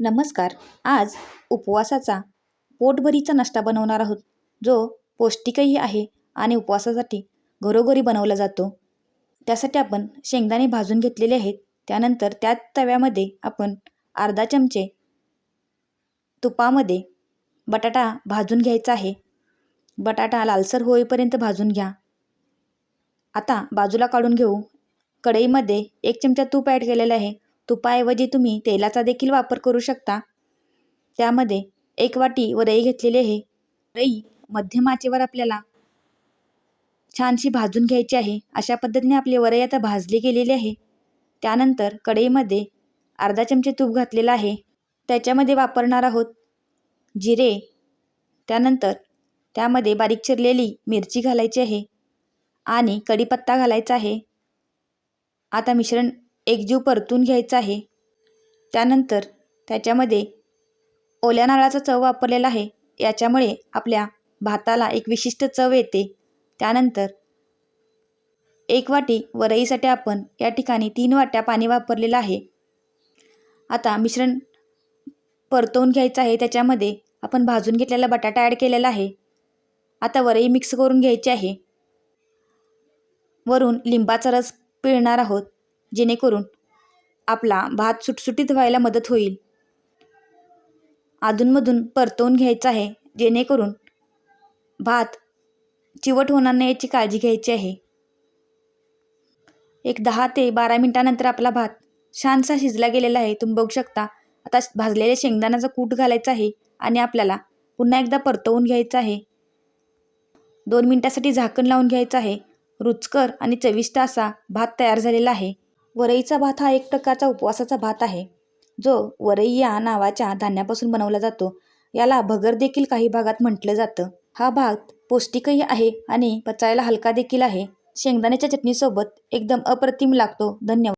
नमस्कार. आज उपवासाचा पोटभरीचा नाश्ता बनवणार आहोत. जो पौष्टिकही आहे आणि उपवासासाठी घरोघरी बनवला जातो. त्यासाठी आपण शेंगदाणे भाजून घेतलेले आहेत. त्यानंतर त्या तव्यामध्ये आपण अर्धा चमचे तुपामध्ये बटाटा भाजून घ्यायचा आहे. बटाटा लालसर होईपर्यंत भाजून घ्या. आता बाजूला काढून घेऊ. कढईमध्ये एक चमचा तूप ॲड केलेलं आहे. तुपाऐवजी तुम्ही तेलाचा देखील वापर करू शकता. त्यामध्ये एक वाटी वरई घेतलेली आहे. रई मध्यम आचेवर आपल्याला छानशी भाजून घ्यायची आहे. अशा पद्धतीने आपली वरई आता भाजली गेलेली आहे. त्यानंतर कढईमध्ये अर्धा चमचे तूप घातलेलं आहे. त्याच्यामध्ये वापरणार आहोत जिरे. त्यानंतर त्यामध्ये बारीक चिरलेली मिरची घालायची आहे. आणि कढीपत्ता घालायचा आहे. आता मिश्रण एकजीव परतून घ्यायचा आहे. त्यानंतर त्याच्यामध्ये ओल्या नारळाचा चव वापरलेला आहे. याच्यामुळे आपल्या भाताला एक विशिष्ट चव येते. त्यानंतर एक वाटी वरईसाठी आपण या ठिकाणी तीन वाट्या पाणी वापरलेलं आहे. आता मिश्रण परतवून घ्यायचं आहे. त्याच्यामध्ये आपण भाजून घेतलेला बटाटा ॲड केलेला आहे. आता वरई मिक्स करून घ्यायची आहे. वरून लिंबाचा रस पिळणार आहोत. जेणेकरून आपला भात सुटसुटीत व्हायला मदत होईल. अधूनमधून परतवून घ्यायचा आहे जेणेकरून भात चिवट होणार नाही याची काळजी घ्यायची आहे. एक दहा ते बारा मिनटानंतर आपला भात छानसा शिजला गेलेला आहे. तुम्ही बघू शकता आता भाजलेल्या शेंगदाण्याचा कूट घालायचा आहे आणि आपल्याला पुन्हा एकदा परतवून घ्यायचं आहे. दोन मिनटासाठी झाकण लावून घ्यायचं आहे. रुचकर आणि चविष्ट असा भात तयार झालेला आहे. वरईचा भात हा एक प्रकारचा उपवासाचा भात आहे. जो वरई या नावाच्या धान्यापासून बनवला जातो. याला भगर देखील काही भागात म्हटलं जातं. हा भात पौष्टिकही आहे आणि पचायला हलका देखील आहे. शेंगदाण्याच्या चटणीसोबत एकदम अप्रतिम लागतो. धन्यवाद.